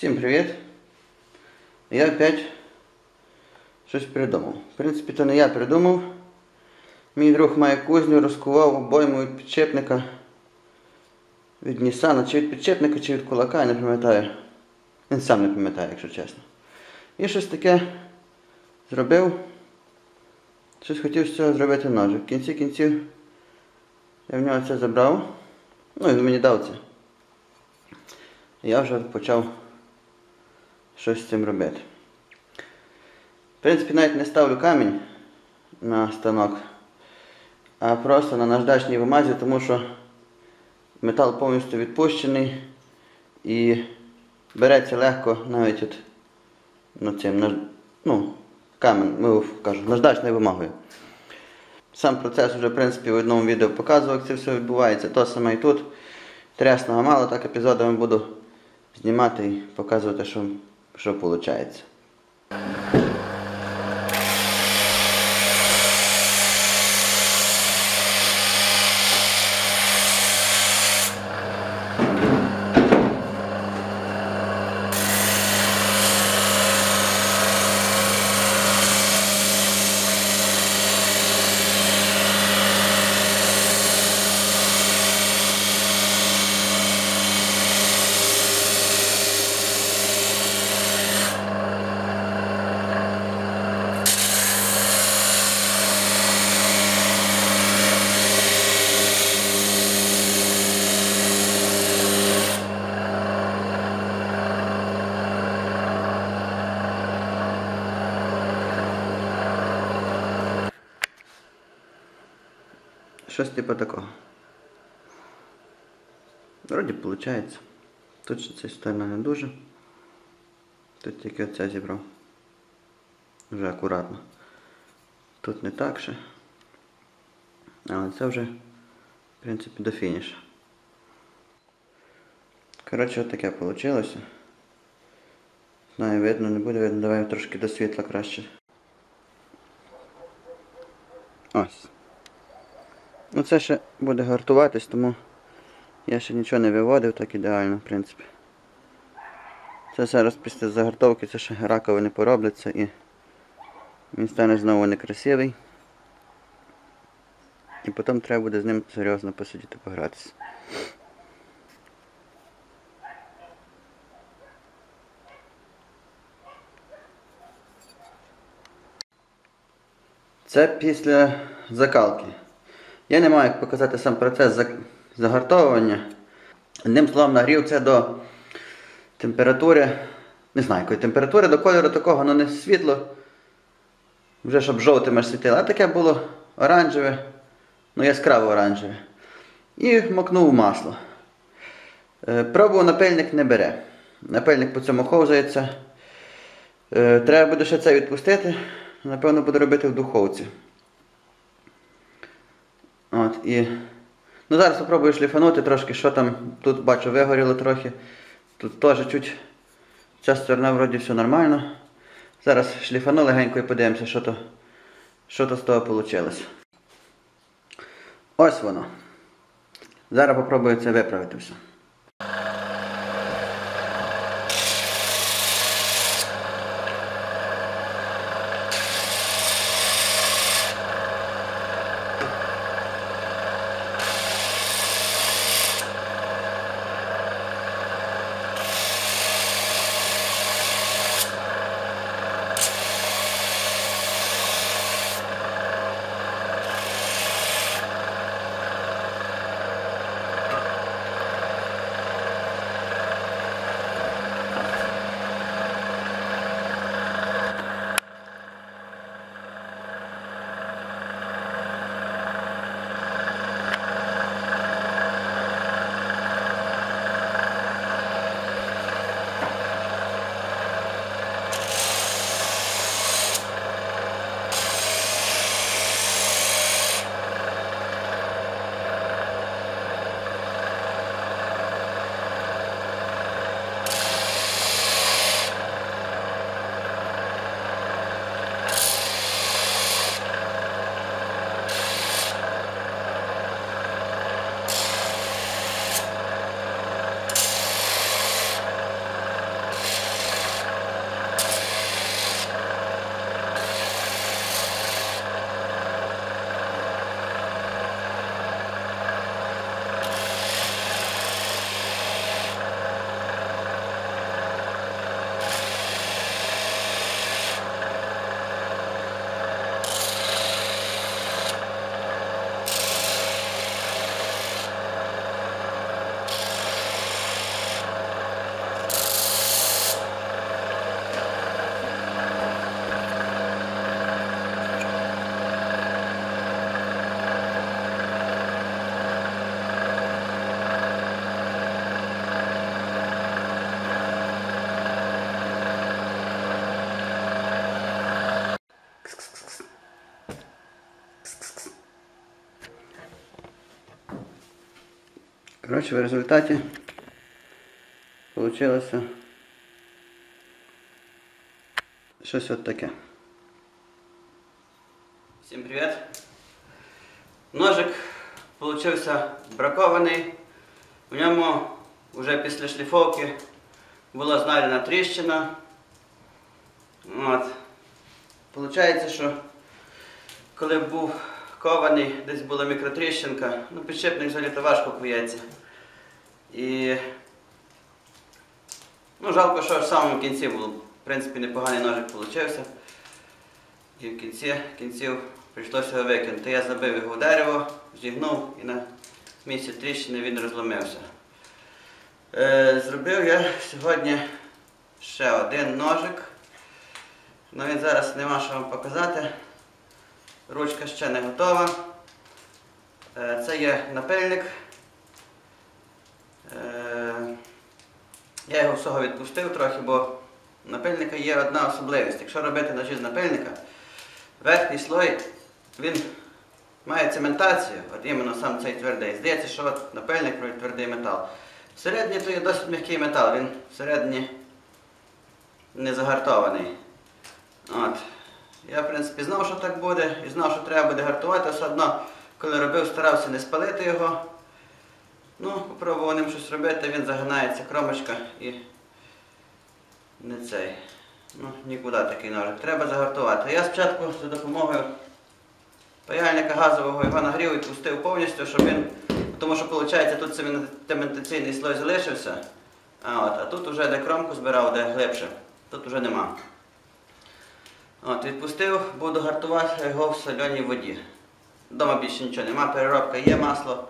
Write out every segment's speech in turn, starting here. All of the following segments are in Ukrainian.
Всім привіт! Я опять щось придумав. В принципі, то не я придумав. Мій друг має кузню, розкував обойму від підчепника від Нісана, чи від підчепника, чи від кулака, я не пам'ятаю. Він сам не пам'ятає, якщо чесно. І щось таке зробив. Щось хотів з цього зробити ножик. В кінці кінців я в нього це забрав. Ну, він мені дав це. Я вже почав щось з цим робити. В принципі, навіть не ставлю камінь на станок, а просто на наждачній вимазі, тому що метал повністю відпущений і береться легко навіть от, ну, цим, ну, камінь, ну, кажу, наждачною вимагою. Сам процес вже в принципі в одному відео показував, як це все відбувається. То саме і тут. Трясного мало, так епізодами буду знімати і показувати, що, що виходить. Щось типу такого. Вроді виходить. Тут ще ця не дуже. Тут тільки оце зібрав. Вже акуратно. Тут не так ще. Але це вже, в принципі, до фінішу. Коротше, от таке вийшло. Знаю, видно, не буде видно. Давай трошки до світла краще. Ось. Ну це ще буде гартуватись, тому я ще нічого не виводив так ідеально, в принципі. Це зараз після загартовки це ще раковини поробляться і він стане знову некрасивий. І потім треба буде з ним серйозно посидіти погратися. Це після закалки. Я не маю як показати сам процес за- загартовування. Одним словом, нагрів це до температури, не знаю якої температури, до кольору такого, ну не світло, вже щоб жовтим світило, а таке було оранжеве, ну яскраво оранжеве. І макнув масло. Е, Пробував напильник не бере. Напильник по цьому ховзається. Е, Треба буде ще це відпустити. Напевно, буду робити в духовці. От, і... Ну зараз спробую шліфанути трошки, що там. Тут бачу вигоріло трохи. Тут теж чуть ця сторона вроді все нормально. Зараз шліфану легенько і подивимося, що то, що то з того вийшло. Ось воно. Зараз попробую це виправити все. Коротше, в результаті вийшло щось от таке. Всім привіт! Ножик получився бракований. В ньому вже після шліфовки була знайдена тріщина. От. Получається, що коли був кований, десь була мікротріщинка, ну підшипник взагалі то важко кується. І ну, жалко, що в самому кінці було. В принципі, непоганий ножик получився. І в кінці кінців прийшлося викинути. Я забив його в дерево, зігнув і на місці тріщини він розломився. Е, зробив я сьогодні ще один ножик. Ну він зараз нема що вам показати. Ручка ще не готова. Е, це є напильник. Е, я його всього відпустив трохи, бо напильника є одна особливість. Якщо робити ножі з напильника, верхній слой він має цементацію, от іменно сам цей твердий. Здається, що от напильник робить твердий метал. Всередині то є досить м'який метал, він всередині не загартований. От. Я, в принципі, знав, що так буде, і знав, що треба буде гартувати, все одно, коли робив, старався не спалити його. Ну, попробував ним щось робити, він загинається кромочка і не цей. Ну, нікуди такий ножик. Треба загартувати. Я спочатку за допомогою паяльника газового його нагрів і пустив повністю, щоб він... Тому що, виходить, тут цементаційний слой залишився, а, от, а тут вже де кромку збирав, де глибше, тут вже нема. От, Відпустив, буду гартувати його в соленій воді. Дома більше нічого нема, переробка є масло.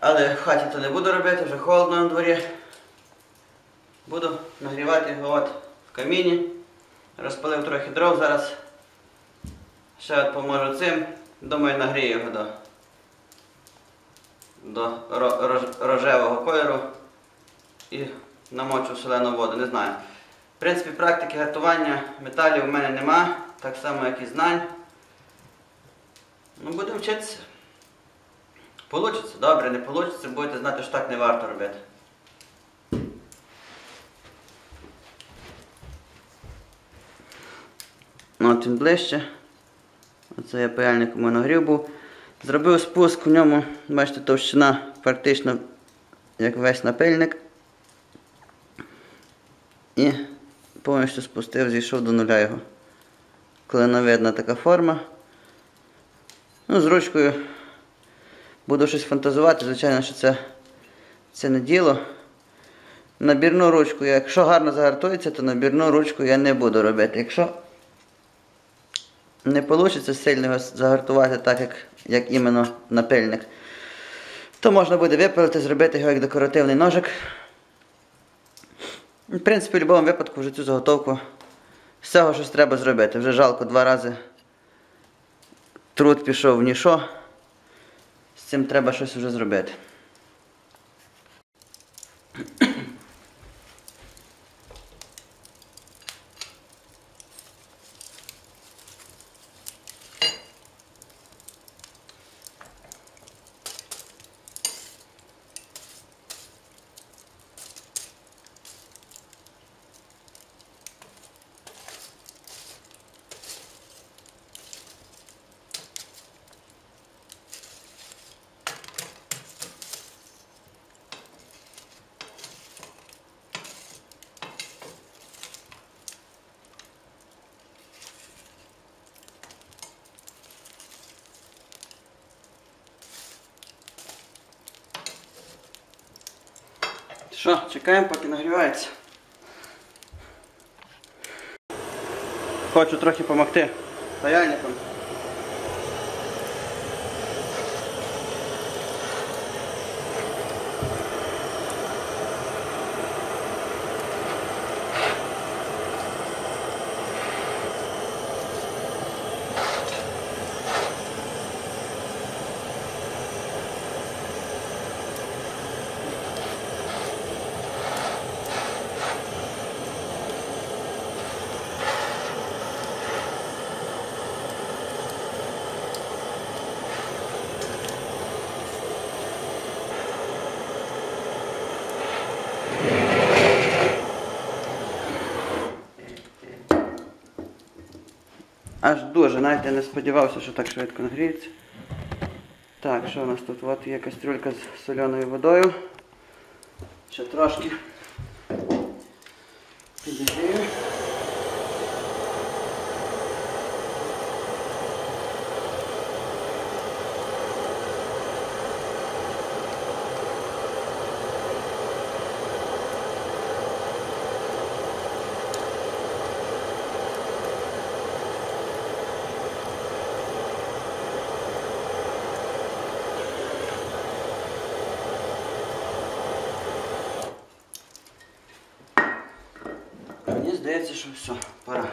Але в хаті то не буду робити, вже холодно на дворі. Буду нагрівати його от в каміні. Розпалив трохи дров зараз. Ще от поможу цим. Думаю, нагрію його до до рожевого кольору і намочу в солену воду, не знаю. В принципі, практики гартування металів у мене нема, так само, як і знань. Ну, будемо вчитися. Получиться, добре, не вийде, будете знати, що так не варто робити. Ну, от він ближче. Оце я паяльником нагрів був. Зробив спуск у ньому, бачите, товщина практично як весь напильник. І повністю спустив, зійшов до нуля його. Клиновидна така форма. Ну, З ручкою буду щось фантазувати, звичайно, що це це не діло. Набірну ручку, якщо гарно загартується, то набірну ручку я не буду робити. Якщо не вийде сильно його загартувати так, як як іменно напильник, то можна буде випилити, зробити його як декоративний ножик. В принципі, в будь-якому випадку вже цю заготовку з цього щось треба зробити. Вже жалко два рази труд пішов в нішо. Цим треба щось вже зробити. Що, чекаємо, поки нагрівається. Хочу трохи допомогти паяльником. Аж дуже, навіть я не сподівався, що так швидко нагріється. Так, що у нас тут? От є кастрюлька з соленою водою. Ще трошки підігрію. Мені здається, що все, пора.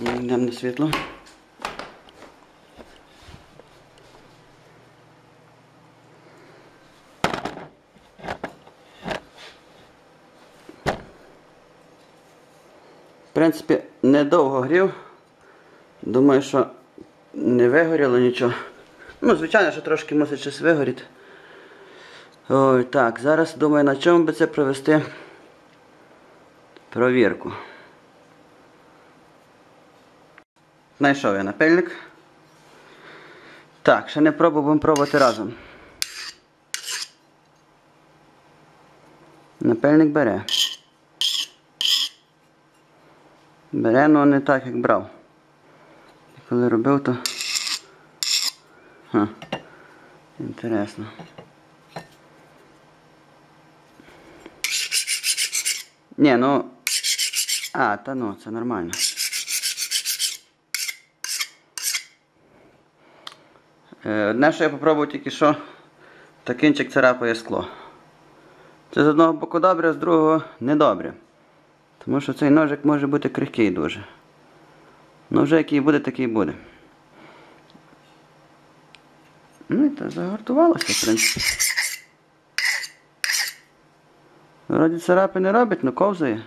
Ну, Йдемо на світло. В принципі, недовго грів. Думаю, що не вигоріло нічого. Ну, звичайно, що трошки мусить щось вигоріти. Ой, так, зараз думаю, на чому би це провести провірку. Знайшов я напильник. Так, ще не пробував, будемо пробувати разом. Напильник бере. Бере, але не так, як брав. Коли робив, то. Ха. Інтересно. Ні, ну. А, та ну, це нормально. Е, Одне, що я попробував тільки що, та кінчик царапає скло. Це з одного боку добре, а з другого недобре. Тому що цей ножик може бути крихкий дуже. Ну вже який буде, такий буде. Ну і та загортувалося, в принципі. Вроді царапи не робить, але ковзає.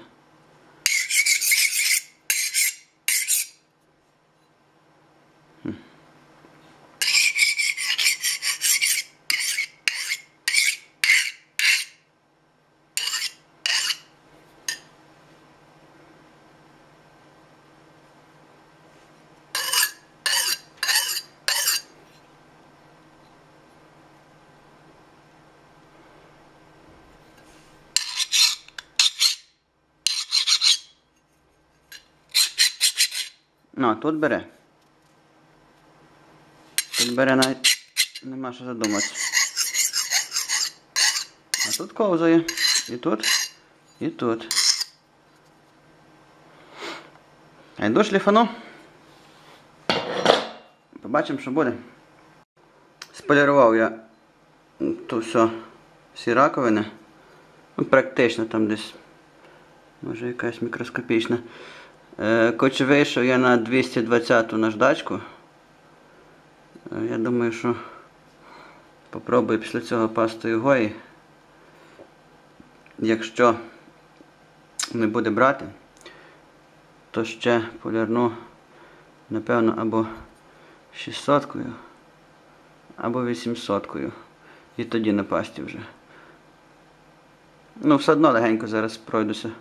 Ну, тут бере. Тут бере навіть нема що задуматися. А тут ковзає. І тут, і тут. А йду шліфану. Побачимо, що буде. Сполірував я то все, всі раковини. Ну, практично там десь. Може якась мікроскопічна. Е, Хоч вийшов я на 220 наждачку. Е, Я думаю, що попробую після цього пастою гої. Якщо не буде брати, то ще полірну, напевно, або 600-кою, або 800-кою. І тоді на пасті вже. Ну, все одно легенько зараз пройдуся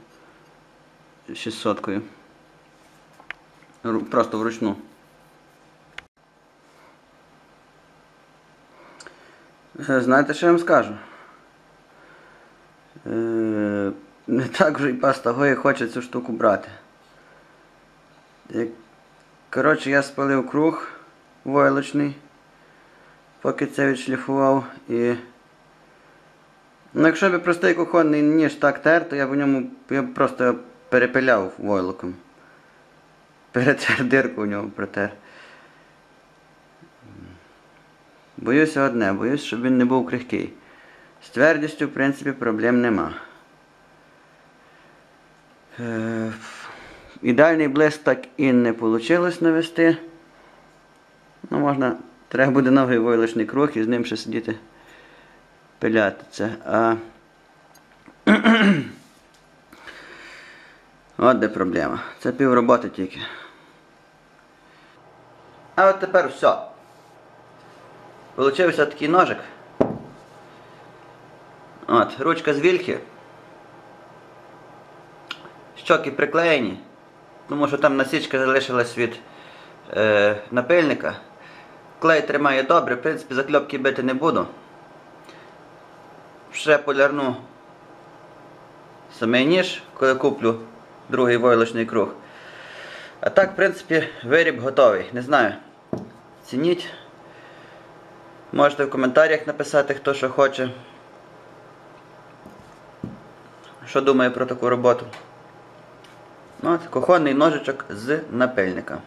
600-кою. Ру- Просто вручну. Е, Знаєте, що я вам скажу? Е, Не так вже і паста Гої хоче цю штуку брати. Коротше, я спалив круг войлочний, поки це відшліфував і. Ну, якщо б простий кухонний ніж так тер, то я б у ньому просто перепиляв войлоком. Перетер дирку в ньому протер. Боюся одне, боюсь, щоб він не був крихкий. З твердістю, в принципі, проблем нема. Е, Ідеальний блиск так і не вийшло навести. можна, треба буде новий войлочний круг і з ним ще сидіти пиляти це. А... От де проблема. Це пів роботи тільки. А от тепер все. Получився такий ножик. От, ручка з вільхи. Щоки приклеєні, тому що там насічка залишилась від е, напильника. Клей тримає добре, в принципі, закльопки бити не буду. Ще полярну самий ніж, коли куплю другий войлочний круг. А так, в принципі, виріб готовий. Не знаю. Цініть. Можете в коментарях написати, хто що хоче. Що думає про таку роботу. Ну, От, кухонний ножичок з напильника.